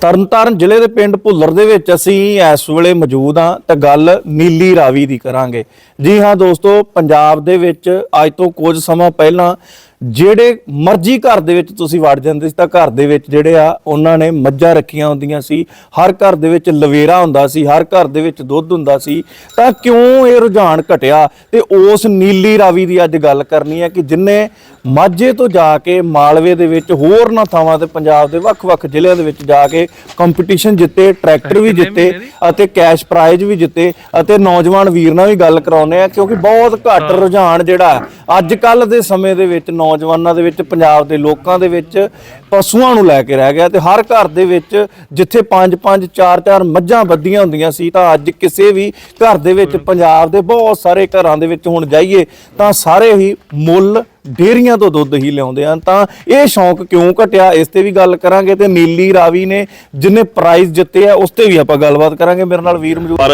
ਤਰਨਤਾਰਨ ਜ਼ਿਲ੍ਹੇ ਦੇ ਪਿੰਡ ਭੁੱਲਰ ਦੇ ਵਿੱਚ ਅਸੀਂ ਇਸ ਵੇਲੇ ਮੌਜੂਦ ਹਾਂ ਤਾਂ ਗੱਲ ਨੀਲੀ ਰਾਵੀ ਦੀ ਕਰਾਂਗੇ। ਜੀ ਹਾਂ ਦੋਸਤੋ, ਪੰਜਾਬ ਦੇ ਵਿੱਚ ਅੱਜ ਤੋਂ ਕੁਝ ਸਮਾਂ ਪਹਿਲਾਂ ਜਿਹੜੇ ਮਰਜ਼ੀ ਘਰ ਦੇ ਵਿੱਚ ਤੁਸੀਂ ਵੜ ਜਾਂਦੇ ਸੀ ਤਾਂ ਘਰ ਦੇ ਵਿੱਚ ਜਿਹੜੇ ਆ ਉਹਨਾਂ ਨੇ ਮੱਝਾਂ ਰੱਖੀਆਂ ਹੁੰਦੀਆਂ ਸੀ ਹਰ ਘਰ ਦੇ ਵਿੱਚ ਲਵੇਰਾ ਹੁੰਦਾ ਸੀ ਹਰ ਘਰ ਦੇ ਵਿੱਚ ਦੁੱਧ ਹੁੰਦਾ ਸੀ ਤਾਂ ਕਿਉਂ ਇਹ ਰੁਝਾਨ ਘਟਿਆ? ਤੇ ਉਸ ਨੀਲੀ ਰਾਵੀ ਦੀ ਅੱਜ ਗੱਲ ਕਰਨੀ ਹੈ ਕਿ ਜਿਨੇ ਮਾਝੇ ਤੋਂ ਜਾ ਕੇ ਮਾਲਵੇ ਦੇ ਵਿੱਚ ਹੋਰ ਨਾ ਥਾਵਾਂ ਤੇ ਪੰਜਾਬ ਦੇ ਵੱਖ-ਵੱਖ ਜ਼ਿਲ੍ਹਿਆਂ ਦੇ ਵਿੱਚ ਜਾ ਕੇ ਕੰਪੀਟੀਸ਼ਨ ਜਿੱਤੇ ਟਰੈਕਟਰ ਵੀ ਜਿੱਤੇ ਅਤੇ ਕੈਸ਼ ਪ੍ਰਾਈਜ਼ ਵੀ ਜਿੱਤੇ ਅਤੇ ਨੌਜਵਾਨ ਵੀਰ ਨਾਲ ਵੀ ਗੱਲ ਕਰਾਉਂਦੇ ਆ ਕਿਉਂਕਿ ਬਹੁਤ ਘੱਟ ਰੁਝਾਨ ਜਿਹੜਾ ਅੱਜ ਕੱਲ ਦੇ ਸਮੇਂ ਦੇ ਵਿੱਚ ਨੌਜਵਾਨਾਂ ਦੇ ਵਿੱਚ ਪੰਜਾਬ ਦੇ ਲੋਕਾਂ ਦੇ ਵਿੱਚ ਪਸ਼ੂਆਂ ਨੂੰ ਲੈ ਕੇ ਰਹਿ ਗਿਆ ਤੇ ਹਰ ਘਰ ਦੇ ਵਿੱਚ ਜਿੱਥੇ ਪੰਜ ਪੰਜ ਚਾਰ ਚਾਰ ਮੱਝਾਂ ਬੱਧੀਆਂ ਹੁੰਦੀਆਂ ਸੀ ਤਾਂ ਅੱਜ ਕਿਸੇ ਵੀ ਘਰ ਦੇ ਵਿੱਚ ਪੰਜਾਬ ਦੇ ਬਹੁਤ ਸਾਰੇ ਘਰਾਂ ਦੇ ਵਿੱਚ ਹੁਣ ਜਾਈਏ ਤਾਂ ਸਾਰੇ ਹੀ ਮੁੱਲ ਡੇਰੀਆਂ ਤੋਂ ਦੁੱਧ ਹੀ ਲਿਆਉਂਦੇ ਹਨ ਤਾਂ ਇਹ ਸ਼ੌਂਕ ਕਿਉਂ ਘਟਿਆ ਇਸ ਤੇ ਵੀ ਗੱਲ ਕਰਾਂਗੇ ਤੇ ਨੀਲੀ ਰਾਵੀ ਨੇ ਜਿਨੇ ਪ੍ਰਾਈਜ਼ ਜਿੱਤੇ ਆ ਉਸ ਤੇ ਵੀ ਆਪਾਂ ਗੱਲਬਾਤ ਕਰਾਂਗੇ ਮੇਰੇ ਨਾਲ ਵੀਰ ਮੌਜੂਦ ਪਰ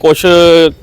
ਕੁਝ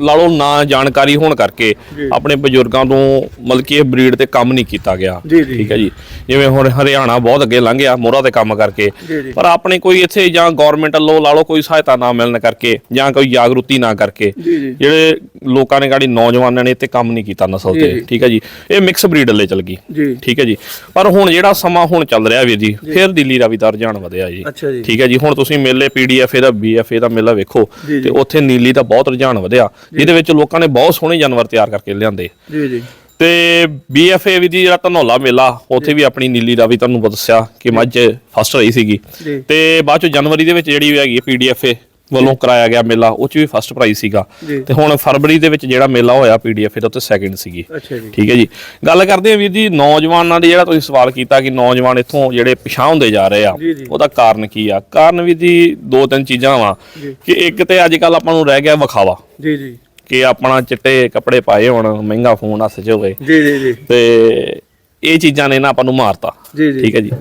ਲਾ ਲਓ ਨਾ ਜਾਣਕਾਰੀ ਹੋਣ ਕਰਕੇ ਆਪਣੇ ਬਜ਼ੁਰਗਾਂ ਤੋਂ ਮਤਲਬ ਕਿ ਇਹ ਬਰੀਡ ਤੇ ਕੰਮ ਨਹੀਂ ਕੀਤਾ ਗਿਆ। ਠੀਕ ਹੈ ਜੀ ਜਿਵੇਂ ਹੁਣ ਹਰਿਆਣਾ ਬਹੁਤ ਅੱਗੇ ਲੰਘ ਗਿਆ ਮੋਹਰਾ ਤੇ ਕੰਮ ਕਰਕੇ। ਪਰ ਆਪਣੇ ਕੋਈ ਇੱਥੇ ਜਾਂ ਗਵਰਨਮੈਂਟ ਵੱਲੋਂ ਲਾ ਲਓ ਕੋਈ ਸਹਾਇਤਾ ਨਾ ਮਿਲਣ ਕਰਕੇ ਜਾਂ ਕੋਈ ਜਾਗਰੂਕਤੀ ਨਾ ਕਰਕੇ। ਜਿਹੜੇ ਲੋਕਾਂ ਨੇ ਗਾੜੀ ਨੌਜਵਾਨਾਂ ਨੇ ਇੱਥੇ ਕੰਮ ਨਹੀਂ ਕੀਤਾ ਨਸਲ ਤੇ। ਠੀਕ ਹੈ ਜੀ? ਇਹ ਮਿਕਸ ਬਰੀਡ ਵੱਲੇ ਚਲ ਗਈ ਠੀਕ ਹੈ ਜੀ? ਪਰ ਹੁਣ ਜਿਹੜਾ ਸਮਾਂ ਹੁਣ ਚੱਲ ਰਿਹਾ ਵੀਰ ਜੀ ਫਿਰ ਦਿੱਲੀ ਰਾਵੀ ਦਾ ਰੁਝਾਨ ਵਧਿਆ ਜੀ। ਠੀਕ ਹੈ ਜੀ? ਹੁਣ ਤੁਸੀਂ ਮੇਲੇ ਪੀਡੀਐਫ ਦਾ ਬੀਐਫਏ ਦਾ ਮੇਲਾ ਵੇਖੋ। ਤੇ ਉੱਥੇ ਨੀਲੀ ਦਾ ਬਹੁਤ ਰੁਝਾਨ ਵਧਿਆ ਜਿਹਦੇ ਵਿੱਚ ਲੋਕਾਂ ਨੇ ਬਹੁਤ ਸੋਹਣੇ ਜਾਨਵਰ ਤਿਆਰ ਕਰਕੇ ਲਿਆਂਦੇ। ਜੀ ਜੀ। ਤੇ ਬੀਐਫਏ ਵੀ ਦੀ ਜਿਹੜਾ ਧਨੌਲਾ ਮੇਲਾ ਉੱਥੇ ਵੀ ਆਪਣੀ ਨੀਲੀ ਰਾਵੀ ਤੁਹਾਨੂੰ ਦੱਸਿਆ ਕਿ ਮੱਝ ਫਸਟ ਰਹੀ ਸੀਗੀ। ਤੇ ਬਾਅਦ ਚ ਜਨਵਰੀ ਦੇ ਵਿੱਚ ਜਿਹੜੀ ਹੈਗੀ ਪੀਡੀਐਫਏ ਵੱਲੋਂ ਕਰਾਇਆ ਗਿਆ ਮੇਲਾ ਉਹ ਚ ਵੀ ਫਸਟ ਪ੍ਰਾਈਜ਼ ਸੀਗਾ। ਤੇ ਹੁਣ ਫਰਵਰੀ ਦੇ ਵਿੱਚ ਜਿਹੜਾ ਮੇਲਾ ਹੋਇਆ ਪੀਡੀਐਫਏ ਦਾ ਉੱਤੇ ਸੈਕਿੰਡ ਸੀਗੀ। ਠੀਕ ਹੈ ਜੀ। ਗੱਲ ਕਰਦੇ ਹਾਂ ਵੀਰ ਜੀ ਨੌਜਵਾਨਾਂ ਦੀ ਜਿਹੜਾ ਤੁਸੀਂ ਸਵਾਲ ਕੀਤਾ ਕਿ ਨੌਜਵਾਨ ਇੱਥੋਂ ਜਿਹੜੇ ਪਿਛਾਂ ਹੁੰਦੇ ਜਾ ਰਹੇ ਆ। ਉਹਦਾ ਕਾਰਨ ਕੀ ਆ? ਕਾਰਨ ਵੀਰ ਜੀ ਦੋ ਤਿੰਨ ਚੀਜ਼ਾਂ ਵਾ। ਕਿ ਇੱਕ ਤੇ ਅੱਜ ਕੱਲ ਆਪਾਂ ਨੂੰ ਰਹਿ ਗਿਆ ਵਿਖਾਵਾ। ਜੀ ਜੀ। ਕਿ ਆਪਣਾ ਚਿੱਟੇ ਕੱਪੜੇ ਪਾਏ ਹੋਣ ਮਹਿੰਗਾ ਫੋਨ ਹੱਥ 'ਚ ਹੋਵੇ। ਜੀ ਜੀ ਜੀ। ਤੇ ਇਹ ਚੀਜ਼ਾਂ ਨੇ ਨਾ ਆਪਾਂ ਨੂੰ ਮਾਰਤਾ। ਜੀ, ਜੀ। ਠੀਕ ਹੈ ਜੀ।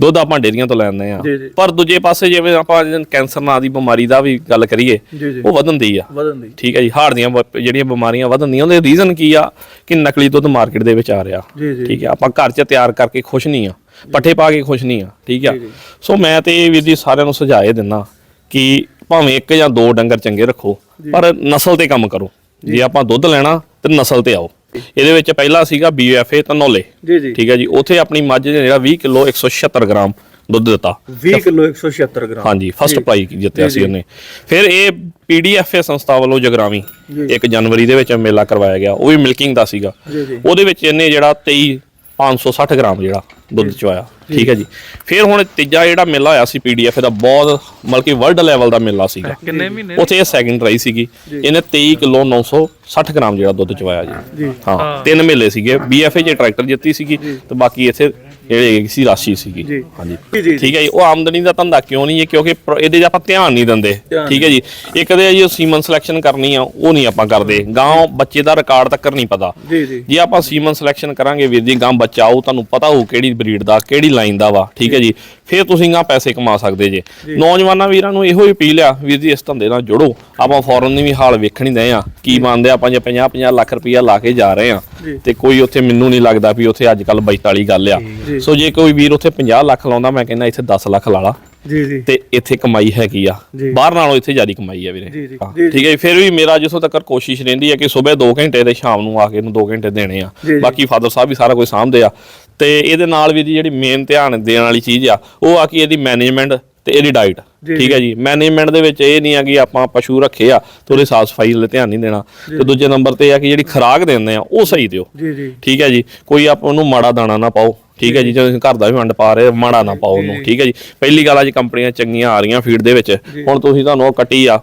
ਦੁੱਧ ਆਪਾਂ ਡੇਰੀਆਂ ਤੋਂ ਲੈਂਦੇ ਆ ਜੀ, ਜੀ। ਪਰ ਦੂਜੇ ਪਾਸੇ ਜਿਵੇਂ ਆਪਾਂ ਕੈਂਸਰ ਨਾਂ ਦੀ ਬਿਮਾਰੀ ਦਾ ਵੀ ਗੱਲ ਕਰੀਏ ਜੀ, ਜੀ। ਉਹ ਵਧਣ ਦੀ ਆ। ਵਧਣ ਦੀ ਠੀਕ ਹੈ ਜੀ ਹਾਰਟ ਦੀਆਂ ਬ- ਜਿਹੜੀਆਂ ਬਿਮਾਰੀਆਂ ਵਧਣ ਦੀਆਂ ਉਹਦੇ ਰੀਜ਼ਨ ਕੀ ਆ? ਕਿ ਨਕਲੀ ਦੁੱਧ ਮਾਰਕੀਟ ਦੇ ਵਿੱਚ ਆ ਰਿਹਾ। ਜੀ, ਜੀ। ਠੀਕ ਹੈ ਆਪਾਂ ਘਰ 'ਚ ਤਿਆਰ ਕਰਕੇ ਖੁਸ਼ ਨਹੀਂ ਆ। ਪੱਠੇ ਪਾ ਕੇ ਖੁਸ਼ ਨਹੀਂ ਆ। ਠੀਕ ਆ। ਸੋ ਮੈਂ ਤੇ ਇਹ ਵੀਰ ਜੀ ਸਾਰਿਆਂ ਨੂੰ ਸੁਝਾਏ ਦਿੰਦਾ ਕਿ ਭਾਵੇਂ ਇੱਕ ਜਾਂ ਦੋ ਡੰਗਰ ਚੰਗੇ ਰੱਖੋ ਪਰ ਨਸਲ ਤੇ ਕੰਮ ਕਰੋ। ਜੇ। ਆਪਾਂ ਦੁੱਧ ਲੈਣਾ ਤੇ ਨਸਲ ਤੇ ਆਓ। ਇਹਦੇ ਵਿੱਚ ਪਹਿਲਾ ਸੀਗਾ ਬੀਐਫਏ ਧਨੌਲੇ ਜੀ ਜੀ। ਠੀਕ ਹੈ ਜੀ ਉੱਥੇ ਆਪਣੀ ਮੱਝ ਨੇ ਜਿਹੜਾ 20 ਕਿਲੋ 176 ਗ੍ਰਾਮ ਦੁੱਧ ਦਿੱਤਾ। 20 ਕਿਲੋ 176 ਗ੍ਰਾਮ। ਹਾਂਜੀ ਫਸਟ ਪ੍ਰਾਈਜ਼ ਜਿੱਤਿਆ ਸੀ। ਉਹਨੇ। ਫਿਰ ਇਹ ਪੀਡੀਐਫਏ ਸੰਸਥਾ ਵੱਲੋਂ ਜਗਰਾਵੀ ਜੀ। 1 ਜਨਵਰੀ ਦੇ ਵਿੱਚ ਮੇਲਾ ਕਰਵਾਇਆ ਗਿਆ। ਉਹ ਵੀ ਮਿਲਕਿੰਗ ਦਾ ਸੀਗਾ। ਜੀ, ਜੀ। ਉਹਦੇ ਵਿੱਚ ਇਹਨੇ ਜਿਹੜਾ 23 560 ਗ੍ਰਾਮ ਜਿਹੜਾ ਦੁੱਧ ਚਵਾਇਆ ਠੀਕ ਹੈ ਜੀ। ਫਿਰ ਹੁਣ ਤੀਜਾ ਜਿਹੜਾ ਮੇਲਾ ਹੋਇਆ ਸੀ ਪੀਡੀਐਫ ਦਾ ਬਹੁਤ ਮਤਲਬ ਕਿ ਵਰਲਡ ਲੈਵਲ ਦਾ ਮੇਲਾ ਸੀਗਾ। ਕਿੰਨੇ ਮਹੀਨੇ ਉੱਥੇ ਇਹ ਸੈਕਿੰਡ ਰਹੀ ਸੀਗੀ। ਇਹਨੇ 23 ਕਿਲੋ 960 ਗ੍ਰਾਮ ਜਿਹੜਾ ਦੁੱਧ ਚਵਾਇਆ ਜੀ। ਜੀ। ਹਾਂ ਤਿੰਨ ਮੇਲੇ ਸੀਗੇ। ਬੀਐਫਏ 'ਚ ਟਰੈਕਟਰ ਜਿੱਤੀ ਸੀਗੀ ਤੇ ਬਾਕੀ ਇੱਥੇ ਜਿਹੜੇ ਸੀ ਰਾਸ਼ੀ ਸੀਗੀ। ਜੀ। ਹਾਂਜੀ। ਜੀ, ਜੀ। ਠੀਕ ਹੈ ਜੀ ਉਹ ਆਮਦਨੀ ਦਾ ਧੰਦਾ ਕਿਉਂ ਨਹੀਂ ਹੈ? ਕਿਉਂਕਿ ਪ੍ਰ- ਇਹਦੇ 'ਚ ਆਪਾਂ ਧਿਆਨ ਨਹੀਂ ਦਿੰਦੇ। ਧਿਆਨ ਠੀਕ ਹੈ ਜੀ। ਇੱਕ ਤੇ ਜੀ ਸੀਮਨ ਸਿਲੈਕਸ਼ਨ ਕਰਨੀ ਆ ਉਹ ਨਹੀਂ ਆਪਾਂ ਕਰਦੇ। ਗਾਂ ਬੱਚੇ ਦਾ ਰਿਕਾਰਡ ਤੱਕ ਨਹੀਂ ਪਤਾ। ਜੀ ਜੀ। ਜੇ ਆਪਾਂ ਸੀਮਨ ਸਿਲੈਕਸ਼ਨ ਕਰਾਂਗੇ ਵੀਰ ਜੀ ਗਾਂ ਬੱਚਾ ਆਊ ਤੁਹਾਨੂੰ ਪਤਾ ਹੋਊ ਕਿਹੜੀ ਬਰੀਡ ਦਾ ਕਿਹੜੀ ਲਾਈਨ ਦਾ ਵਾ। ਠੀਕ ਹੈ ਜੀ। ਫਿਰ ਤੁਸੀਂ ਗਾਂ ਪੈਸੇ ਕਮਾ ਸਕਦੇ ਜੇ। ਨੌਜਵਾਨਾਂ ਵੀਰਾਂ ਨੂੰ ਇਹੋ ਹੀ ਅਪੀਲ ਆ ਵੀਰ ਜੀ ਇਸ ਧੰਦੇ ਨਾਲ ਜੁੜੋ। ਆਪਾਂ ਫੌਰਨ ਦੀ ਵੀ ਹਾਲ ਵੇਖਣੀ ਦਏ ਆ। ਕੀ ਮੰਨਦੇ ਆ ਆਪਾਂ ਜੇ 50 50 ਲੱਖ ਰੁਪਈਆ ਲਾ ਕੇ ਜਾ ਰਹੇ ਆ। ਤੇ ਕੋਈ ਉੱਥੇ ਮੈਨੂੰ ਨਹੀਂ ਲੱਗਦਾ ਵੀ ਉੱਥੇ ਅੱਜ ਕੱਲ ਬਜਟ ਵਾਲੀ ਗੱਲ ਆ। ਜੀ। ਸੋ ਜੇ ਕੋਈ ਵੀਰ ਉੱਥੇ 50 ਲੱਖ ਲਾਉਂਦਾ ਮੈਂ ਕਹਿੰਦਾ ਇੱਥੇ 10 ਲੱਖ ਲਾ ਲਾ। ਜੀ ਜੀ। ਤੇ ਇੱਥੇ ਕਮਾਈ ਹੈਗੀ ਆ। ਜੀ। ਬਾਹਰ ਨਾਲੋਂ ਇੱਥੇ ਜ਼ਿਆਦਾ ਕਮਾਈ ਆ ਵੀਰੇ। ਜੀ, ਜੀ। ਜੀ, ਜੀ। ਠੀਕ ਹੈ ਜੀ, ਫਿਰ ਵੀ ਮੇਰਾ ਜਿੱਥੋਂ ਤੱਕ ਕੋਸ਼ਿਸ਼ ਰਹਿੰਦੀ ਹੈ ਕਿ ਸਵੇਰ 2 ਘੰਟੇ ਤੇ ਸ਼ਾਮ ਨੂੰ ਆ ਕੇ ਇਹਨੂੰ 2 ਘੰਟੇ ਦੇਣੇ ਆ। ਜੀ, ਜੀ। ਬਾਕੀ ਫਾਦਰ ਸਾਹਿਬ ਵੀ ਸਾਰਾ ਕੁਝ ਸਾਂਭਦੇ ਆ। ਤੇ ਇਹਦੇ ਨਾਲ ਵੀ ਜਿਹੜੀ ਮੇਨ ਧਿਆਨ ਦੇਣ ਵਾਲੀ ਚੀਜ਼ ਆ ਉਹ ਆ ਕਿ ਇਹਦੀ ਮੈਨੇਜਮੈਂਟ ਤੇ ਇਹਦੀ ਡਾਈਟ ਜੀ, ਠੀਕ ਹੈ ਜੀ। ਮੈਨੇਜਮੈਂਟ ਦੇ ਵਿੱਚ ਇਹ ਨਹੀਂ ਆ ਕਿ ਆਪਾਂ ਪਸ਼ੂ ਰੱਖੇ ਆ ਤੇ ਉਹਦੇ ਸਾਫ਼ ਸਫ਼ਾਈ ਵੱਲ ਧਿਆਨ ਨਹੀਂ ਦੇਣਾ। ਤੇ ਦੂਜੇ ਨੰਬਰ ਤੇ ਆ ਕਿ ਜਿਹੜੀ ਖੁਰਾਕ ਦਿੰਦੇ ਆ ਉਹ ਸਹੀ ਦਿਓ। ਜੀ ਜੀ। ਠੀਕ ਹੈ ਜੀ। ਕੋਈ ਆਪ ਉਹਨੂੰ ਮਾੜਾ ਦਾਣਾ ਨਾ ਪਾਓ। ਠੀਕ ਹੈ ਜੀ ਜਦੋਂ ਤੁਸੀਂ ਘਰ ਦਾ ਵੀ ਵੰਡ ਪਾ ਰਹੇ ਮਾੜਾ ਨਾ ਪਾਓ ਉਹਨੂੰ ਠੀਕ ਹੈ ਜੀ। ਪਹਿਲੀ ਗੱਲ ਅੱਜ ਕੰਪਨੀਆਂ ਚੰਗੀਆਂ ਆ ਰਹੀਆਂ ਫੀਡ ਦੇ ਵਿੱਚ। ਹੁਣ ਤੁਸੀਂ ਤੁਹਾਨੂੰ ਉਹ ਕੱਟੀ ਆ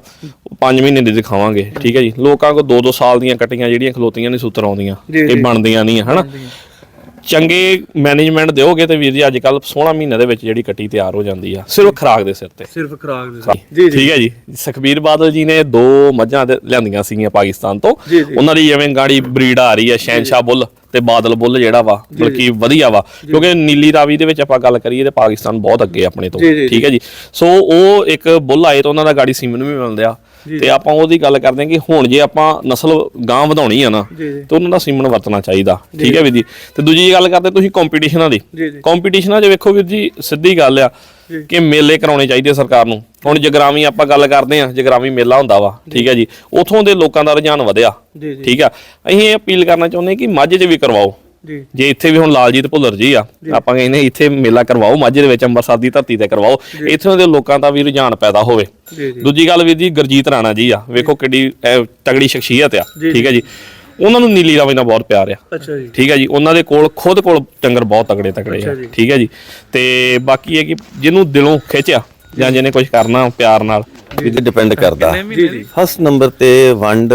5 ਮਹੀਨੇ ਦੀ ਦਿਖਾਵਾਂਗੇ ਠੀਕ ਹੈ ਜੀ। ਲੋਕਾਂ ਕੋ 2-2 ਸਾਲ ਦੀਆਂ ਕੱਟੀਆਂ ਜਿਹੜੀਆਂ ਖਲੋਤੀਆਂ ਨੇ ਸੂਤਰ ਆਉਂਦੀਆਂ ਜੀ, ਇਹ ਜੀ। ਬਣਦੀਆਂ ਨਹੀਂ ਹਨਾ? ਚੰਗੇ ਮੈਨੇਜਮੈਂਟ ਦਿਓਗੇ ਤੇ ਵੀਰ ਜੀ ਅੱਜ ਕੱਲ 16 ਮਹੀਨੇ ਦੇ ਵਿੱਚ ਜਿਹੜੀ ਕੱਟੀ ਤਿਆਰ ਹੋ ਜਾਂਦੀ ਆ ਸਿਰਫ ਖਰਾਕ ਦੇ ਸਿਰ ਤੇ। ਸਿਰਫ ਖਰਾਕ ਦੇ ਜੀ ਠੀਕ ਹੈ ਜੀ। ਸੁਖਬੀਰ ਬਾਦਲ ਜੀ ਨੇ ਦੋ ਮੱਝਾਂ ਦੇ ਲਿਆਂਦੀਆਂ ਸੀਗੀਆਂ ਪਾਕਿਸਤਾਨ ਤੋਂ। ਉਹਨਾਂ ਦੀ ਜਿਵੇਂ ਗਾੜੀ ਬਰੀਡ ਆ ਰਹੀ ਹੈ ਸ਼ੈਨਸ਼ਾ ਬੁੱਲ ਤੇ ਬਾਦਲ ਬੁੱਲ ਜਿਹੜਾ ਵਾ ਬਲਕਿ ਵਧੀਆ ਵਾ। ਕਿਉਂਕਿ ਨੀਲੀ ਰਾਵੀ ਦੇ ਵਿੱਚ ਆਪਾਂ ਗੱਲ ਕਰੀਏ ਤੇ ਪਾਕਿਸਤਾਨ ਬਹੁਤ ਅੱਗੇ ਆਪਣੇ ਤੋਂ। ਠੀਕ ਹੈ ਜੀ। ਸੋ ਉਹ ਇੱਕ ਬੁੱਲ ਆਏ ਤਾਂ ਉਹਨਾਂ ਦਾ ਗਾੜੀ ਸੀਮਨ ਵੀ ਮਿਲਦਿਆ ਤੇ ਆਪਾਂ ਉਹਦੀ ਗੱਲ ਕਰਦੇ ਹਾਂ ਕਿ ਹੁਣ ਜੇ ਆਪਾਂ ਨਸਲ ਗਾਂ ਵਧਾਉਣੀ ਆ ਨਾ ਤੇ ਉਹਨਾਂ ਦਾ ਸੀਮਨ ਵਰਤਣਾ ਚਾਹੀਦਾ। ਠੀਕ ਹੈ ਵੀਰ ਜੀ? ਤੇ ਦੂਜੀ ਗੱਲ ਕਰਦੇ ਤੁਸੀਂ ਕੰਪੀਟੀਸ਼ਨਾਂ ਦੀ। ਕੰਪੀਟੀਸ਼ਨਾਂ 'ਚ ਵੇਖੋ ਵੀਰ ਜੀ ਸਿੱਧੀ ਗੱਲ ਆ। ਕਿ ਮੇਲੇ ਕਰਾਉਣੇ ਚਾਹੀਦੇ ਸਰਕਾਰ ਨੂੰ। ਹੁਣ ਜਗਰਾਵੀ ਆਪਾਂ ਗੱਲ ਕਰਦੇ ਆ ਜਗਰਾਵੀ ਮੇਲਾ ਹੁੰਦਾ ਵਾ ਠੀਕ ਹੈ ਜੀ? ਉਥੋਂ ਦੇ ਲੋਕਾਂ ਦਾ ਰੁਝਾਨ ਵਧਿਆ। ਠੀਕ ਆ? ਅਸੀਂ ਇਹ ਅਪੀਲ ਕਰਨਾ ਚਾਹੁੰਦੇ ਕਿ ਮਾਝੇ 'ਚ ਵੀ ਕਰਵਾਓ। ਜੀ। ਜੇ ਇੱਥੇ ਵੀ ਹੁਣ ਲਾਲਜੀਤ ਭੁੱਲਰ ਜੀ ਆ ਆਪਾਂ ਕਹਿੰਦੇ ਇੱਥੇ ਮੇਲਾ ਕਰਵਾਓ ਮਾਝੇ ਦੇ ਵਿੱਚ ਅੰਮ੍ਰਿਤਸਰ ਦੀ ਧਰਤੀ ਤੇ ਕਰਵਾਓ ਇੱਥੋਂ ਦੇ ਲੋਕਾਂ ਦਾ ਵੀ ਰੁਝਾਨ ਪੈਦਾ ਹੋਵੇ। ਜੀ ਜੀ। ਦੂਜੀ ਗੱਲ ਵੀਰ ਜੀ ਗੁਰਜੀਤ ਰਾਣਾ ਜੀ ਆ ਵੇਖੋ ਕਿੱਡੀ ਤਗੜੀ ਸ਼ਖਸੀਅਤ ਆ। ਠੀਕ ਹੈ ਜੀ। ਉਹਨਾਂ ਨੂੰ ਨੀਲੀ ਰਾਵੀ ਨਾਲ ਬਹੁਤ ਪਿਆਰ ਆ। ਅੱਛਾ ਜੀ। ਠੀਕ ਹੈ ਜੀ ਉਹਨਾਂ ਦੇ ਕੋਲ ਖੁਦ ਕੋਲ ਡੰਗਰ ਬਹੁਤ ਤਗੜੇ ਤਗੜੇ ਆ। ਠੀਕ ਹੈ ਜੀ। ਤੇ ਬਾਕੀ ਇਹ ਕਿ ਜਿਹਨੂੰ ਦਿਲੋਂ ਖਿੱਚਿਆ ਜਾਂ ਜਿਹਨੇ ਕੁਝ ਕਰਨਾ ਪਿਆਰ ਨਾਲ ਇਹ ਡਿਪੈਂਡ ਕਰਦਾ। ਜੀ ਜੀ। ਫਸਟ ਨੰਬਰ ਤੇ ਵੰਡ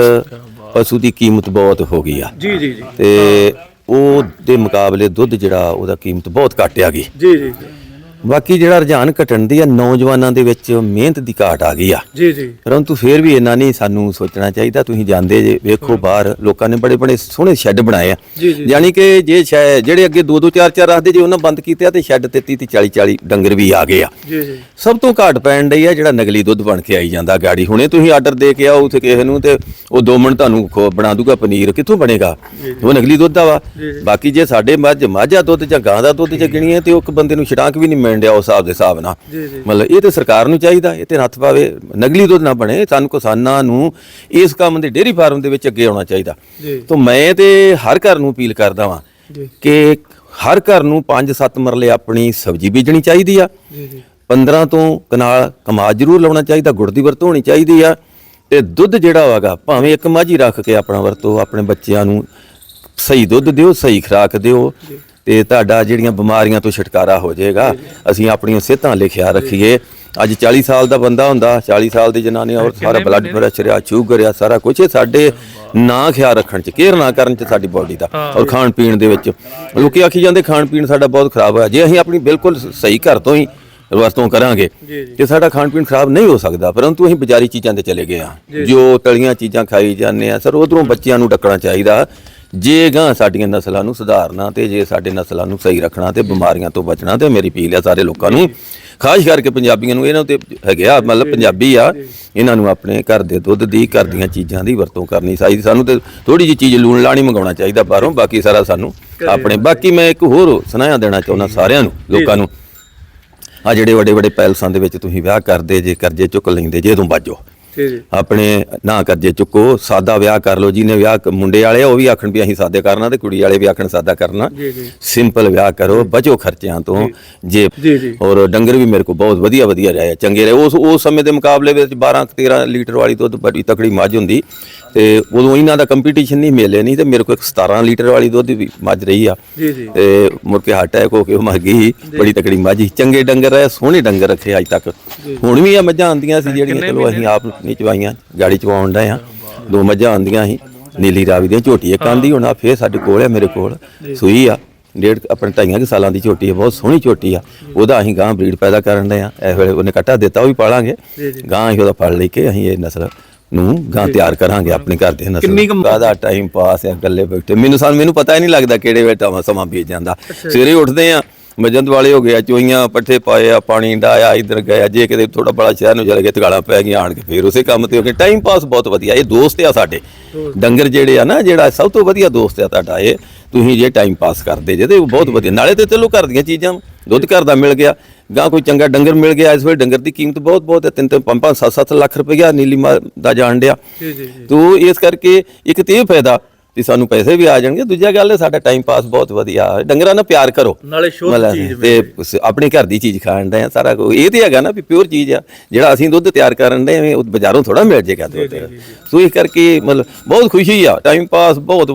ਪਸ਼ੂ ਦੀ ਕੀਮਤ ਬਹੁਤ ਹੋ ਗਈ ਆ। ਜੀ ਜੀ ਜੀ। ਤੇ ਉਹ ਦੇ ਮੁਕਾਬਲੇ ਦੁੱਧ ਜਿਹੜਾ ਉਹਦਾ ਕੀਮਤ ਬਹੁਤ ਘੱਟ ਆ ਗਈ। ਜੀ ਜੀ ਬਾਕੀ ਜਿਹੜਾ ਰੁਝਾਨ ਘਟਣ ਦੀ ਆ ਨੌਜਵਾਨਾਂ ਦੇ ਵਿੱਚ ਮਿਹਨਤ ਦੀ ਘਾਟ ਆ ਗਈ ਆ। ਜੀ ਜੀ। ਪਰੰਤੂ ਫੇਰ ਵੀ ਇੰਨਾ ਨਹੀਂ ਸਾਨੂੰ ਸੋਚਣਾ ਚਾਹੀਦਾ ਤੁਸੀਂ ਜਾਂਦੇ ਜੇ ਵੇਖੋ ਬਾਹਰ ਲੋਕਾਂ ਨੇ ਬੜੇ ਬੜੇ ਸੋਹਣੇ ਸ਼ੈੱਡ ਬਣਾਏ ਆ। ਯਾਨੀ ਕਿ ਜੇ ਜਿਹੜੇ ਅੱਗੇ 2 2 4 4 ਰੱਖਦੇ ਜੇ ਉਹਨਾਂ ਬੰਦ ਕੀਤੇ ਆ ਤੇ ਸ਼ੈੱਡ ਤੇ 30 30 40 40 ਡੰਗਰ ਵੀ ਆ ਗਏ ਆ। ਜੀ ਜੀ। ਸਭ ਤੋਂ ਘਾਟ ਪੈਣ ਡਈ ਆ ਜਿਹੜਾ ਨਕਲੀ ਦੁੱਧ ਬਣ ਕੇ ਆਈ ਜਾਂਦਾ ਗਾੜੀ। ਹੁਣੇ ਤੁਸੀਂ ਆਰਡਰ ਦੇ ਕੇ ਆਓ ਉਥੇ ਕਿਸੇ ਨੂੰ ਤੇ ਉਹ 2 ਮਿੰਟ ਤੁਹਾਨੂੰ ਬਣਾ ਦੂਗਾ ਪਨੀਰ ਕਿੱਥੋਂ ਬਣੇਗਾ? ਉਹ ਨਕਲੀ ਦੁੱਧ ਦਾ ਵਾ। ਬਾਕੀ ਜੇ ਸਾਡੇ ਮੱਝ ਮਾਝਾ ਦੁੱਧ ਜਾਂ ਗਾਂ ਦਾ ਦੁੱਧ ਚ ਗਿਣੀਏ ਤੇ ਉਹ ਇੱਕ ਬੰਦੇ ਨੂੰ ਛਟਾਂਕ ਵੀ ਨਹੀਂ ਮਿਲਣ ਡਿਆ ਉਸ ਹਿਸਾਬ ਦੇ ਹਿਸਾਬ ਨਾਲ। ਮਤਲਬ ਇਹ ਤੇ ਸਰਕਾਰ ਨੂੰ ਚਾਹੀਦਾ ਇਹ ਤੇ ਹੱਥ ਪਾਵੇ ਨਕਲੀ ਦੁੱਧ ਨਾ ਬਣੇ ਸਾਨੂੰ ਕਿਸਾਨਾਂ ਨੂੰ ਇਸ ਕੰਮ ਦੇ ਡੇਅਰੀ ਫਾਰਮ ਦੇ ਵਿੱਚ ਅੱਗੇ ਆਉਣਾ ਚਾਹੀਦਾ। ਤਾਂ ਮੈਂ ਤੇ ਹਰ ਘਰ ਨੂੰ ਅਪੀਲ ਕਰਦਾ ਵਾਂ ਕਿ ਹਰ ਘਰ ਨੂੰ 5-7 ਮਰਲੇ ਆਪਣੀ ਸਬਜ਼ੀ ਬੀਜਣੀ ਚਾਹੀਦੀ ਆ। ਜੀ ਜੀ। 15 ਤੋਂ ਕਨਾਲ ਕਮਾਦ ਜ਼ਰੂਰ ਲਾਉਣਾ ਚਾਹੀਦਾ ਗੁੜ ਦੀ ਵਰਤੋਂ ਹੋਣੀ ਚਾਹੀਦੀ ਆ। ਤੇ ਦੁੱਧ ਜਿਹੜਾ ਹੋਗਾ ਭਾਵੇਂ ਇੱਕ ਮਾਝੀ ਰੱਖ ਕੇ ਆਪਣਾ ਵਰਤੋ ਆਪਣੇ ਬੱਚਿਆਂ ਨੂੰ ਸਹੀ ਦੁੱਧ ਦਿਓ ਸਹੀ ਖੁਰਾਕ ਦਿਓ। ਤੇ ਤੁਹਾਡਾ ਜਿਹੜੀਆਂ ਬਿਮਾਰੀਆਂ ਤੋਂ ਛੁਟਕਾਰਾ ਹੋ ਜਾਏਗਾ ਅਸੀਂ ਆਪਣੀਆਂ ਸਿਹਤਾਂ ਲਈ ਖਿਆਲ ਰੱਖੀਏ। ਅੱਜ 40 ਸਾਲ ਦਾ ਬੰਦਾ ਹੁੰਦਾ 40 ਸਾਲ ਦੀ ਜਨਾਨੀ ਔਰ ਸਾਰਾ ਬਲੱਡ ਪ੍ਰੈਸ਼ਰ ਆ ਸ਼ੂਗਰ ਆ ਸਾਰਾ ਕੁਝ ਇਹ ਸਾਡੇ ਨਾ ਖਿਆਲ ਰੱਖਣ ਚ ਕੇਅਰ ਨਾ ਕਰਨ ਚ ਸਾਡੀ ਬਾਡੀ ਦਾ ਔਰ ਖਾਣ ਪੀਣ ਦੇ ਵਿੱਚ। ਲੋਕੀ ਆਖੀ ਜਾਂਦੇ ਖਾਣ ਪੀਣ ਸਾਡਾ ਬਹੁਤ ਖਰਾਬ ਹੋਇਆ। ਜੇ ਅਸੀਂ ਆਪਣੀ ਬਿਲਕੁਲ ਸਹੀ ਘਰ ਤੋਂ ਹੀ ਵਰਤੋਂ ਕਰਾਂਗੇ। ਤੇ ਸਾਡਾ ਖਾਣ ਪੀਣ ਖਰਾਬ ਨਹੀਂ ਹੋ ਸਕਦਾ। ਪਰੰਤੂ ਅਸੀਂ ਬਾਜ਼ਾਰੀ ਚੀਜ਼ਾਂ ਤੇ ਚਲੇ ਗਏ ਆ ਜੋ। ਤਲੀਆਂ ਚੀਜ਼ਾਂ ਖਾਈ ਜਾਂਦੇ ਆ ਸਰ ਉਧਰੋਂ ਬੱਚਿਆਂ ਨੂੰ ਡੱਕਣਾ ਚਾਹੀਦਾ। ਜੇ ਗਾਂ ਸਾਡੀਆਂ ਨਸਲਾਂ ਨੂੰ ਸੁਧਾਰਨਾ ਤੇ ਜੇ ਸਾਡੇ ਨਸਲਾਂ ਨੂੰ ਸਹੀ ਰੱਖਣਾ ਤੇ ਬਿਮਾਰੀਆਂ ਤੋਂ ਬਚਣਾ ਤੇ ਮੇਰੀ ਅਪੀਲ ਆ ਸਾਰੇ ਲੋਕਾਂ ਨੂੰ। ਖਾਸ ਕਰਕੇ ਪੰਜਾਬੀਆਂ ਨੂੰ ਇਹਨਾਂ ਤੇ ਹੈਗੇ ਆ ਮਤਲਬ ਪੰਜਾਬੀ ਆ ਇਹਨਾਂ ਨੂੰ ਆਪਣੇ ਘਰ ਦੇ ਦੁੱਧ ਦੀ ਘਰ ਦੀਆਂ ਚੀਜ਼ਾਂ ਦੀ ਵਰਤੋਂ ਕਰਨੀ ਚਾਹੀਦੀ ਸਾਨੂੰ ਤੇ ਥੋੜੀ ਜਿਹੀ ਚੀਜ਼ ਲੂਣ ਲਾਣੀ ਮੰਗਾਉਣਾ ਚਾਹੀਦਾ ਬਾਹਰੋਂ ਬਾਕੀ ਸਾਰਾ ਸਾਨੂੰ ਆਪਣੇ ਬਾਕੀ ਮੈਂ ਇੱਕ ਹੋਰ ਸੁਨਾਇਆ ਦੇਣਾ ਚਾਹੁੰਦਾ ਸਾਰਿਆਂ ਨੂੰ ਲੋਕਾਂ ਨੂੰ। ਆ ਜਿਹੜੇ ਵੱਡੇ ਵੱਡੇ ਪੈਲਸਾਂ ਦੇ ਵਿੱਚ ਤੁਸੀਂ ਵਿਆਹ ਕਰਦੇ ਜੇ ਕਰਜ਼ੇ ਚੁੱਕ ਲੈਂਦੇ ਜੇ ਤੋਂ ਬਾਜੋ ਜੀ ਜੀ ਆਪਣੇ ਨਾ ਕਰਜ਼ੇ ਚੁੱਕੋ ਸਾਦਾ ਵਿਆਹ ਕਰ ਲਓ ਜਿਹਨੇ ਵਿਆਹ ਕ- ਮੁੰਡੇ ਵਾਲੇ ਉਹ ਵੀ ਆਖਣ ਵੀ ਅਸੀਂ ਸਾਦੇ ਕਰਨਾ ਤੇ ਕੁੜੀ ਵਾਲੇ ਵੀ ਆਖਣ ਸਾਦਾ ਕਰਨਾ। ਸਿੰਪਲ ਵਿਆਹ ਕਰੋ ਬਚੋ ਖਰਚਿਆਂ ਤੋਂ। ਜੇ। ਔਰ ਡੰਗਰ ਵੀ ਮੇਰੇ ਕੋਲ ਬਹੁਤ ਵਧੀਆ ਵਧੀਆ ਰਹੇ ਚੰਗੇ ਰਹੇ। ਉਸ ਉਸ ਸਮੇਂ ਦੇ ਮੁਕਾਬਲੇ ਵਿੱਚ 12 13 ਲੀਟਰ ਵਾਲੀ ਦੁੱਧ ਬੜੀ ਤਕੜੀ ਮੱਝ ਹੁੰਦੀ। ਤੇ ਉਦੋਂ ਇਹਨਾਂ ਦਾ ਕੰਪੀਟੀਸ਼ਨ ਨਹੀਂ ਮੇਲੇ ਨਹੀਂ ਤੇ ਮੇਰੇ ਕੋਲ ਇੱਕ 17 ਲੀਟਰ ਵਾਲੀ ਦੁੱਧ ਵੀ ਮੱਝ ਰਹੀ ਆ। ਜੀ ਜੀ। ਤੇ ਮੁੜ ਕੇ ਹਾਰਟ ਅਟੈਕ ਹੋ ਕੇ ਉਹ ਮਰ ਗਈ ਬੜੀ ਤਕੜੀ ਮੱਝ ਸੀ। ਚੰਗੇ ਡੰਗਰ ਰਹੇ ਸੋਹਣੇ ਡੰਗਰ ਰੱਖੇ ਅੱਜ ਤੱਕ। ਹੁਣ ਵੀ ਆ ਮੱਝਾਂ ਆਂਦੀਆਂ ਸੀ ਜਿਹੜੀਆਂ ਚਲੋ ਅਸੀਂ ਆਪ ਨਹੀਂ ਚਵਾਈਆਂ ਗਾੜੀ ਚਵਾਉਣ ਡਏ ਆ। ਦੋ ਮੱਝਾਂ ਆਂਦੀਆਂ ਸੀ ਨੀਲੀ ਰਾਵੀ ਦੀਆਂ ਝੋਟੀ ਇੱਕ ਆਂਦੀ ਹੁਣ ਆ ਫੇਰ ਸਾਡੇ ਕੋਲ ਆ ਮੇਰੇ ਕੋਲ। ਸੂਈ ਆ ਡੇਢ ਆਪਣੇ ਢਾਈਆਂ ਕੁ ਸਾਲਾਂ ਦੀ ਝੋਟੀ ਆ ਬਹੁਤ ਸੋਹਣੀ ਝੋਟੀ ਆ। ਉਹਦਾ ਅਸੀਂ ਗਾਂ ਬਰੀਡ ਪੈਦਾ ਕਰਨ ਡਏ ਆ। ਇਸ ਵੇਲੇ ਉਹਨੇ ਕੱਟਾ ਦਿੱਤਾ ਉਹ ਵੀ ਪਾਲਾਂਗੇ। ਗਾਂ ਅਸੀਂ ਉਹਦਾ ਫੜ ਲੈ ਕੇ ਅਸੀਂ ਇਹ ਨਸਲ ਨੂੰ ਗਾਂ ਤਿਆਰ ਕਰਾਂਗੇ ਆਪਣੇ ਘਰ ਦੇ ਨਸਲ। ਕੁ- ਕਾਹਦਾ ਟਾਈਮ ਪਾਸ ਆ ਗੱਲੇ ਬੈਠੇ। ਮੈਨੂੰ ਸਾਨੂੰ ਮੈਨੂੰ ਪਤਾ ਹੀ ਨਹੀਂ ਲੱਗਦਾ ਕਿਹੜੇ ਵੇਲੇ ਟਾਵਾਂ ਸਮਾਂ ਬੀਤ ਜਾਂਦਾ। ਸਵੇਰੇ ਉੱਠਦੇ ਆ ਮਜੰਦ ਵਾਲੇ ਹੋ ਗਏ ਆ ਚੋਈਆਂ ਪੱਠੇ ਪਾਏ ਆ ਪਾਣੀ ਡਾਇਆ ਇੱਧਰ ਗਏ ਜੇ ਕਿਤੇ ਥੋੜਾ ਬੜਾ ਸ਼ਹਿਰ ਨੂੰ ਚਲੇ ਗਏ ਤਗਾਲਾਂ ਪੈ ਗਈਆਂ ਆਣ ਕੇ ਫੇਰ ਉਸੇ ਕੰਮ ਤੇ ਹੋ ਗਏ। ਟਾਈਮ ਪਾਸ ਬਹੁਤ ਵਧੀਆ। ਇਹ ਦੋਸਤ ਆ ਸਾਡੇ। ਡੰਗਰ ਜਿਹੜੇ ਆ ਨਾ ਜਿਹੜਾ ਸਭ ਤੋਂ ਵਧੀਆ ਦੋਸਤ ਆ ਤੁਹਾਡਾ ਇਹ ਤੁਸੀਂ ਜੇ ਟਾਈਮ ਪਾਸ ਕਰਦੇ ਜੇ ਤੇ ਬਹੁਤ ਵਧੀਆ। ਨਾਲੇ ਤੇ ਚਲੋ ਘਰ ਦੀਆਂ ਚੀਜ਼ਾਂ ਦੁੱਧ ਘਰ ਦਾ ਮਿਲ ਗਿਆ ਗਾਂ ਕੋਈ ਚੰਗਾ ਡੰਗਰ ਮਿਲ ਗਿਆ ਇਸ ਵੇਲੇ ਡੰਗਰ ਦੀ ਕੀਮਤ ਬਹੁਤ ਬਹੁਤ ਹੈ ਤਿੰਨ ਤਿੰਨ ਪੰਜ ਪੰਜ ਸੱਤ ਸੱਤ ਲੱਖ ਰੁਪਇਆ ਨੀਲੀ ਮਾਂ ਦਾ ਜਾਣ ਡਿਆ। ਜੀ ਜੀ ਜੀ। ਤੋ ਇਸ ਕਰਕੇ ਇੱਕ ਤੇ ਇਹ ਫਾਇਦਾ ਵੀ ਸਾਨੂੰ ਪੈਸੇ ਵੀ ਆ ਜਾਣਗੇ ਦੂਜਾ ਗੱਲ ਹੈ ਸਾਡਾ ਟਾਈਮ ਪਾਸ ਬਹੁਤ ਵਧੀਆ ਡੰਗਰਾਂ ਨਾਲ ਪਿਆਰ ਕਰੋ। ਨਾਲੇ ਸ਼ੁੱਧ ਚੀਜ਼ ਤੇ ਆਪਣੇ ਘਰ ਦੀ ਚੀਜ਼ ਖਾਣ ਦੇ ਆ ਸਾਰਾ ਕੁਝ ਇਹ ਤੇ ਹੈਗਾ ਨਾ ਵੀ ਪਿਓਰ ਚੀਜ਼ ਆ ਜਿਹੜਾ ਅਸੀਂ ਦੁੱਧ ਤਿਆਰ ਕਰਨ ਦੇ ਉਹ ਬਾਜ਼ਾਰੋਂ ਥੋੜਾ ਮਿਲ ਜੇਗਾ ਦੁੱਧ। ਸੋ ਇਸ ਕਰਕੇ ਮਤਲਬ ਬਹੁਤ ਖੁਸ਼ੀ ਆ ਟਾਈਮ ਪਾਸ ਬਹੁਤ